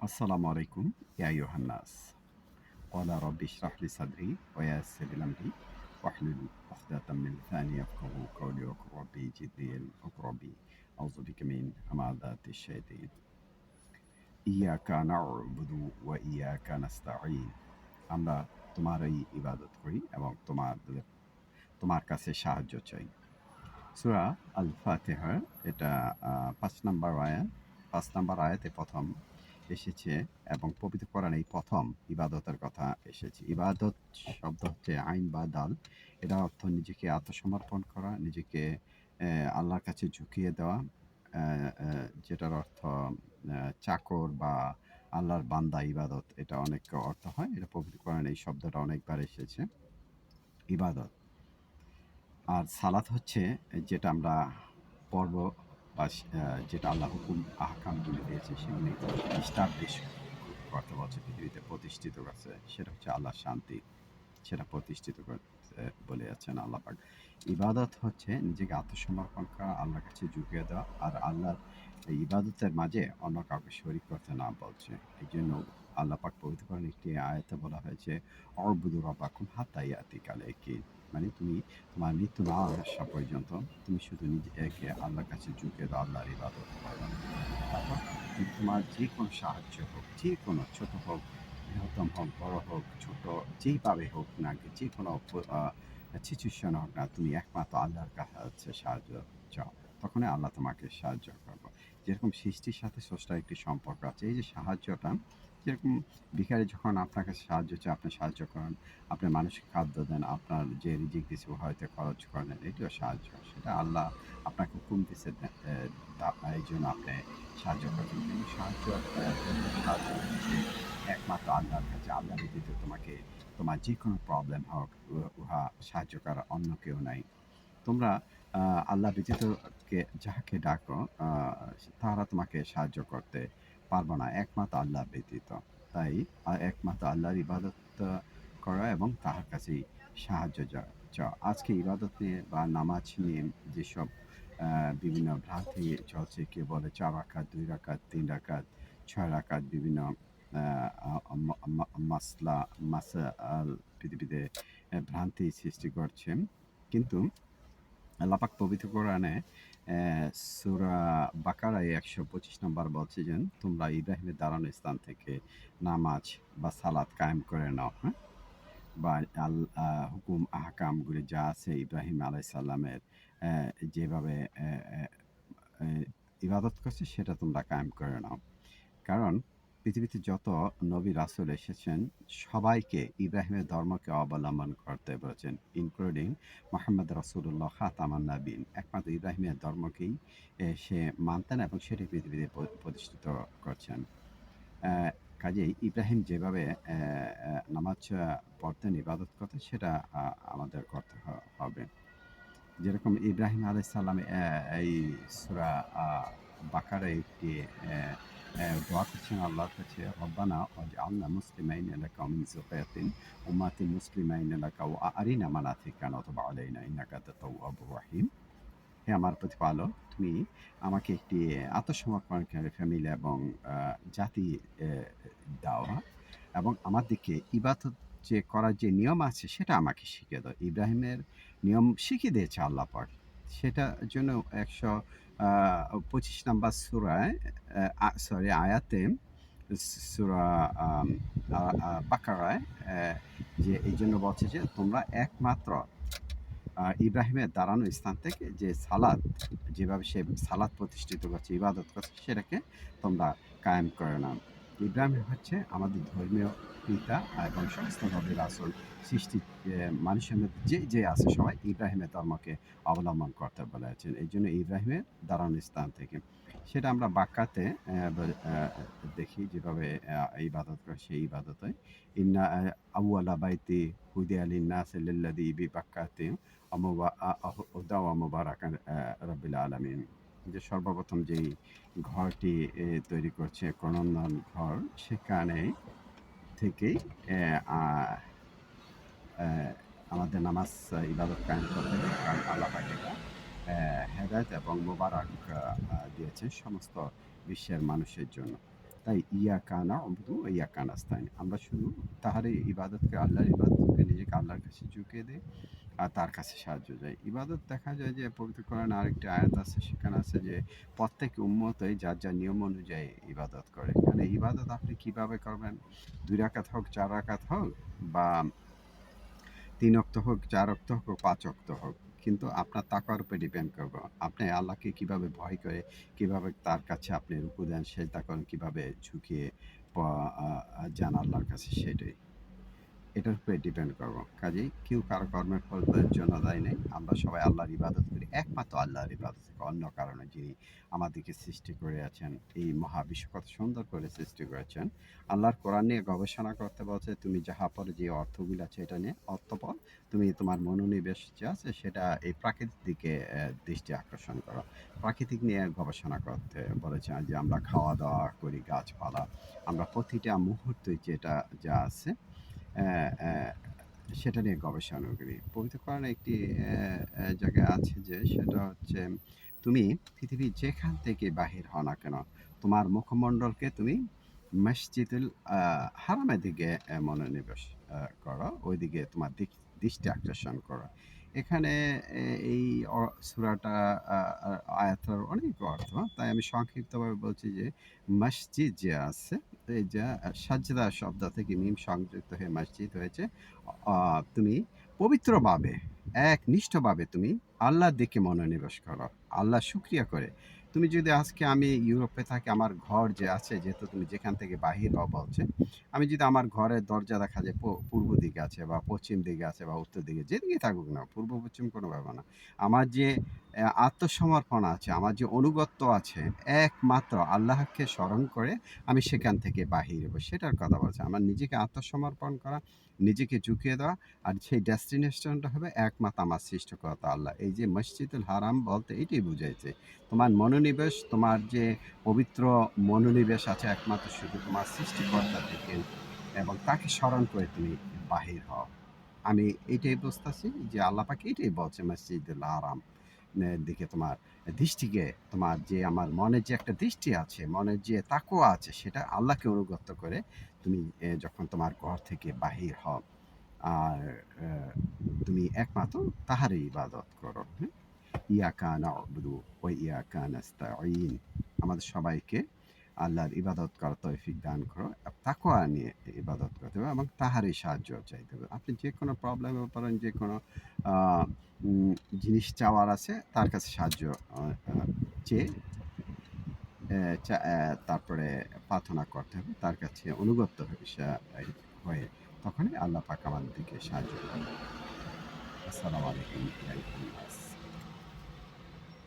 আসসালামু আলাইকুম ইয়া আইয়ুহান নাস قال رب اشرح لي صدري ويسر لي امري واحلل عقدة من لساني يفقهوا قولي وقل ربي زدني علما وقل ربي اعوذ بك من همزات الشياطين إياك نعبد وإياك نستعين আমরা তোমারই ইবাদত করি এবং তোমার তোমার কাছে সাহায্য চাই সূরা আল ফাতিহা এটা আহ, পাঁচ নম্বর আয়াত পাঁচ নম্বর আয়াতে প্রথম এসেছে এবং পবিত্র কোরআনে এই প্রথম ইবাদতের কথা এসেছে। ইবাদত শব্দ হচ্ছে আইন বা দাল। এটা অর্থ নিজেকে আত্মসমর্পণ করা, নিজেকে আল্লাহর কাছে ঝুঁকিয়ে দেওয়া যেটার অর্থ চাকর বা আল্লাহর বান্দা ইবাদত। এটা অনেক অর্থ হয়। এটা পবিত্র কোরআনে এই শব্দটা অনেকবার এসেছে। ইবাদত। আর সালাত হচ্ছে যেটা আমরা পর্ব বা যেটা আল্লাহ হুকুম, আহকামগুলি দিয়েছে, সেগুলি স্টাবলিশ করতে বলছে পৃথিবীতে প্রতিষ্ঠিত করছে, সেটা হচ্ছে আল্লাহর শান্তি, সেটা প্রতিষ্ঠিত করতে বলে যাচ্ছেন আল্লাহ পাক। ইবাদত হচ্ছে নিজেকে আত্মসমর্পণ করা, আল্লাহর কাছে ঝুঁকিয়ে দেওয়া, আর আল্লাহর এই ইবাদতের মাঝে অন্য কাউকে শরিক করতে না বলছে। এই জন্য আল্লাহ পাক পবিত্র করেন একটি আয়তে বলা হয়েছে অর্বুদুর রব্বাকুম হাত্তাই আতিকালে কি মানে তুমি তোমার মৃত্যু না আসা পর্যন্ত তুমি শুধু নিজে একে আল্লাহর কাছে ঝুঁকিয়ে দাও, আল্লাহর ইবাদত করো তারপর তোমার যে কোনো সাহায্য হোক যে কোনো ছোট হোক, বৃহত্তম হোক, বড় হোক, ছোট যেইভাবে হোক না যে কোনো সিচুয়েশন হোক না, তুমি একমাত্র আল্লাহর কাছে সাহায্য চাও, তখনই আল্লাহ তোমাকে সাহায্য করব। যেরকম সৃষ্টির সাথে স্রষ্টার একটি সম্পর্ক আছে, এই যে সাহায্যটা, যেরকম ভিখারি যখন আপনার কাছে সাহায্য চায়, আপনি সাহায্য করেন, আপনি মানুষকে খাদ্য দেন, আপনার যে রিজিক দিচ্ছে হয়তো খরচ করেন এটিও সাহায্য, সেটা আল্লাহ আপনাকে হুকুম দিচ্ছে এই জন্য আপনি সাহায্য করবেন। কিন্তু সাহায্য একমাত্র আল্লাহর কাছে। আল্লাহ ব্যতীত তোমাকে, তোমার যে কোনো প্রবলেম হোক, উহা সাহায্য করার অন্য কেউ নাই। তোমরা আল্লাহ ব্যতীত কে যাহাকে ডাকো তারা তোমাকে সাহায্য করতে পারব না। একমাত্র আল্লাহ ব্যতীত। তাই একমাত্র আল্লাহর ইবাদত করা এবং তাহার কাছেই সাহায্য চা- আজকে ইবাদত নিয়ে বা নামাজ নিয়ে যেসব বিভিন্ন ভ্রান্তি চলছে কেউ বলে চার রাকাত, দুই রাকাত, তিন রাকাত, ছয় রাকাত, বিভিন্ন মাসলা মাসাল পৃথিবীতে ভ্রান্তি সৃষ্টি করছে। কিন্তু আল্লাপাক পবিত্র কোরআনে সুরা বাকারায় একশো পঁচিশ নম্বর বলছে যে, তোমরা ইব্রাহিমের দাঁড়ানো স্থান থেকে নামাজ বা সালাত কায়েম করে নাও হ্যাঁ? বা আল হুকুম, আহকামগুলি যা আছে ইব্রাহিম আলাইসাল্লামের যেভাবে ইবাদত করছে, সেটা তোমরা কায়েম করে নাও। কারণ পৃথিবীতে যত নবী রাসুল এসেছেন, সবাইকে ইব্রাহিমের ধর্মকে অবলম্বন করতে বলেছেন ইনক্লুডিং মোহাম্মদ রসুল্লাহ খাতামান নাবিন একমাত্র ইব্রাহিমের ধর্মকেই সে মানতেন এবং সেটি পৃথিবীতে প্রতিষ্ঠিত করছেন। কাজেই ইব্রাহিম যেভাবে নামাজ পড়তেন, ইবাদত করতেন, সেটা আমাদের করতে হবে। যেরকম ইব্রাহিম আলাইসাল্লাম এই সুরা বাকারে একটি দোয়া করছেন আল্লাহর কাছে রব্বানা আল্লাহ মুসলিমাইন এলাকা মিন জুকায়াতিন উম্মাতি মুসলিমাইন এলাকা ও আরিনা মানাথিকান অথবা আলাইনা রাহিম হে আমার প্রতিপালক তুমি আমাকে একটি আত্মসমর্পণকারী ফ্যামিলি এবং জাতি আহ, দাও। হ্যাঁ? এবং আমার দিকে ইবাদত যে করার যে নিয়ম আছে সেটা আমাকে শিখিয়ে দাও। ইব্রাহিমের নিয়ম শিখিয়ে দিয়েছে আল্লাহ পাক। সেটার জন্য একশো পঁচিশ নাম্বার সুরায় সরি আয়াতে, সুরা বাকারায় যে এই জন্য বলছে যে তোমরা একমাত্র ইব্রাহিমের দাঁড়ানো স্থান থেকে যে সালাদ যেভাবে সে সালাদ প্রতিষ্ঠিত করছে, ইবাদত করছে, সেটাকে তোমরা কায়েম করে নাও। ইব্রাহিম হচ্ছে আমাদের ধর্মীয় পিতা এবং সমস্ত নবীর আসল সৃষ্টি মানুষের মধ্যে যে যে আছে সবাই ইব্রাহিমের ধর্মকে অবলম্বন করতে বলেছেন। এই জন্য ইব্রাহিমের দাঁড়ানো স্থান থেকে। সেটা আমরা বাক্যাতে দেখি যেভাবে ইবাদত করে সেই ইবাদতে। ইন্না আউআলা বাইতি হুদে আলী নাস লিল্লাদি বি বাক্কাতে ওদা মোবারাকান রবিল আলমিন। যে সর্বপ্রথম যেই ঘরটি তৈরি করছে প্রণন্দন ঘর, সেখানে থেকেই আমাদের নামাজ ইবাদত কায়েম করতে কারণ আল্লাহ পাক এটা হেদায়ত এবং মোবারক দিয়েছেন সমস্ত বিশ্বের মানুষের জন্য। তাই ইয়া কানা অবধু ইয়া কানাস্তাইন আমরা শুধু তাহারই ইবাদতকে, আল্লাহর ইবাদতকে নিজেকে আল্লাহর কাছে ঝুঁকিয়ে দিই আর তার কাছে সাহায্য চাই। ইবাদত দেখা যায় যে পবিত্র কোরআন আরেকটি আয়াত আছে, সেখানে আছে যে প্রত্যেক উম্মতই যার যার নিয়ম অনুযায়ী ইবাদত করে। মানে ইবাদত আপনি কীভাবে করবেন? দুই রাকাত হোক, চার রাকাত হোক বা তিন অক্ত হোক, চার অক্ত হোক পাঁচ অক্ত হোক, কিন্তু আপনার তাকার উপরে ডিপেন্ড করব আপনি আল্লাহকে কীভাবে ভয় করে, কীভাবে তার কাছে আপনি রুকু দেন, সেই করেন কীভাবে ঝুঁকিয়ে যান আল্লাহর কাছে, সেটাই। এটার উপরে ডিপেন্ড করব। কাজেই কেউ কারও কর্মের ফলের জন্য দায়ী নেই। আমরা সবাই আল্লাহর ইবাদত করি। একমাত্র আল্লাহর ইবাদত অন্য কারণে যিনি আমাদেরকে সৃষ্টি করে আছেন, এই মহাবিশ্ব কত সুন্দর করে সৃষ্টি করেছেন। আল্লাহর কোরআন নিয়ে গবেষণা করতে বলছে, তুমি যাহা পরে যে অর্থগুলো আছে এটা নিয়ে অর্থপর। তুমি তোমার মনোনিবেশ যে আছে সেটা এই প্রাকৃতিক দিকে দৃষ্টি আকর্ষণ করো। প্রাকৃতিক নিয়ে গবেষণা করতে বলেছে যে আমরা খাওয়া দাওয়া করি, গাছপালা। আমরা প্রতিটা মুহূর্তে যেটা যা আছে সেটা নিয়ে গবেষণা করি। পবিত্র কোরআনে একটি জায়গায় আছে যে সেটা হচ্ছে তুমি পৃথিবীর যেখান থেকে বাহির হও না কেন, তোমার মুখমণ্ডলকে তুমি মসজিদুল হারামের দিকে মনোনিবেশ করো। ওইদিকে তোমার দিক, দৃষ্টি আকর্ষণ করো। এখানে এই সুরাটা আহ, অনেক অর্থ। তাই আমি সংক্ষিপ্তভাবে বলছি যে মসজিদ যে আছে এই যা সাজদা শব্দ থেকে মিম সংযুক্ত হয়ে মসজিদ হয়েছে। তুমি পবিত্রভাবে, এক নিষ্ঠভাবে তুমি আল্লাহর দিকে মনোনিবেশ করো। আল্লাহ সুক্রিয়া করে। তুমি যদি আজকে আমি ইউরোপে থাকি, আমার ঘর যে আছে, যেহেতু তুমি যেখান থেকে বাহির হওয়া বলছে, আমি যদি আমার ঘরের দরজা দেখা যায় পূর্ব দিকে আছে বা পশ্চিম দিকে আছে বা উত্তর দিকে যেদিকে থাকুক না পূর্ব পশ্চিম কোনো ব্যাপার না। আমার যে আত্মসমর্পণ আছে, আমার যে অনুগত্য আছে, একমাত্র আল্লাহকে স্মরণ করে আমি সেখান থেকে বাহির হব। সেটার কথা বলছে। আমার নিজেকে আত্মসমর্পণ করা, নিজেকে ঝুঁকিয়ে দেওয়া আর সেই ডেস্টিনেশনটা হবে একমাত্র আমার সৃষ্টিকর্তা আল্লাহ। এই যে মসজিদুল হারাম বলতে এটাই বুঝাইছে। তোমার মনোনিবেশ, তোমার যে পবিত্র মনোনিবেশ আছে একমাত্র শুধু তোমার সৃষ্টিকর্তার দিকে এবং তাকে স্মরণ করে তুমি বাহির হও। আমি এটাই বুঝতেছি যে আল্লাহ পাকে এটাই বলছে মসজিদুল হারাম। দিকে তোমার দৃষ্টিকে, তোমার যে আমার মনের যে একটা দৃষ্টি আছে, মনের যে তাকুয়া আছে, সেটা আল্লাহকে অনুগত করে তুমি যখন তোমার ঘর থেকে বাহির হও, আর তুমি একমাত্র তাহারই ইবাদত করো হ্যাঁ? ইয়াকা নাবুদু ও ইয়া নাস্তাঈন আমাদের সবাইকে আল্লাহর ইবাদত করার তৌফিক দান করো তাকওয়া নিয়ে ইবাদত করতে হবে এবং তাহারই সাহায্য চাইতে হবে আপনি যে কোনো প্রবলেমে পড়েন যে কোনো জিনিস চাওয়ার আছে, তার কাছে সাহায্য চেয়ে তারপরে প্রার্থনা করতে হবে, তার কাছে অনুগত্য হয়ে তখনই আল্লাহ পাক দিকে সাহায্য করবে আসসালামু আলাইকুম।